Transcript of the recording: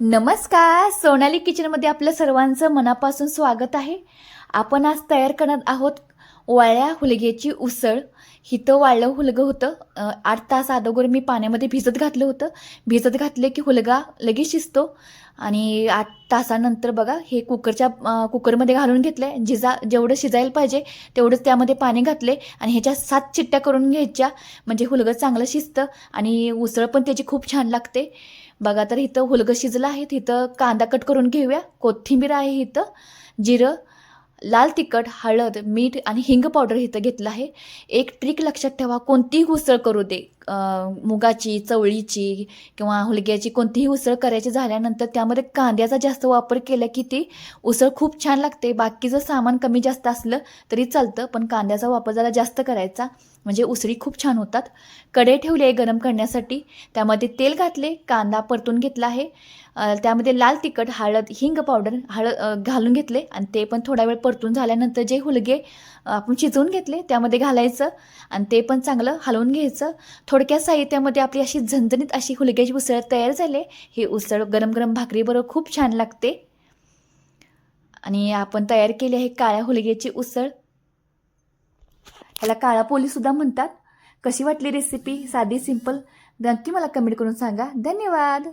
नमस्कार सोनाली किचनमध्ये आपलं सर्वांचं मनापासून स्वागत आहे. आपण आज तयार करणार आहोत वाळ्या हुलग्याची उसळ. हिथं वाळलं हुलगं होतं. आठ तास अगोदर मी पाण्यामध्ये भिजत घातलं होतं. भिजत घातलं की हुलगा लगेच शिजतो. आणि आठ तासानंतर बघा हे कुकरच्या कुकरमध्ये घालून घेतलं आहे जिजा जेवढं शिजायला पाहिजे तेवढंच त्यामध्ये पाणी घातले आणि ह्याच्या सात चिट्ट्या करून घ्यायच्या. म्हणजे हुलगं चांगलं शिजतं. आणि उसळ पण त्याची खूप छान लागते. बघा तर इथं हुलगं शिजलं आहे. तिथं कांदा कट करून घेऊया. कोथिंबीर आहे इथं जिरं. लाल तिखट हळद मीठ आणि हिंग पावडर इथं घेतलं आहे. एक ट्रिक लक्षात ठेवा कोणतीही उसळ करू दे. मुगाची चवळीची किंवा हुलग्याची कोणतीही उसळ करायची झाल्यानंतर त्यामध्ये कांद्याचा जास्त वापर केला की ती उसळ खूप छान लागते. बाकीचं सामान कमी जास्त असलं तरी चालतं पण कांद्याचा वापर जरा जास्त करायचा. म्हणजे उसळी खूप छान होतात. कढई ठेवले आहे गरम करण्यासाठी. त्यामध्ये तेल घातले कांदा परतून घेतला आहे. त्यामध्ये लाल तिखट हळद हिंग पावडर हळद घालून घेतले आणि ते पण थोडा वेळ परतून झाल्यानंतर जे हुलगे आपण शिजवून घेतले त्यामध्ये घालायचं आणि ते पण चांगलं हलवून घ्यायचं. थोडक्या साहित्यामध्ये आपली अशी झणझणीत अशी हुलग्याची उसळ तयार झाले हे उसळ गरम गरम भाकरीबरोबर खूप छान लागते. आणि आपण तयार केली आहे काळ्या हुलग्याची उसळ. ह्याला काळा पोलीसुद्धा म्हणतात. कशी वाटली रेसिपी साधी सिंपल नक्की मला कमेंट करून सांगा. धन्यवाद!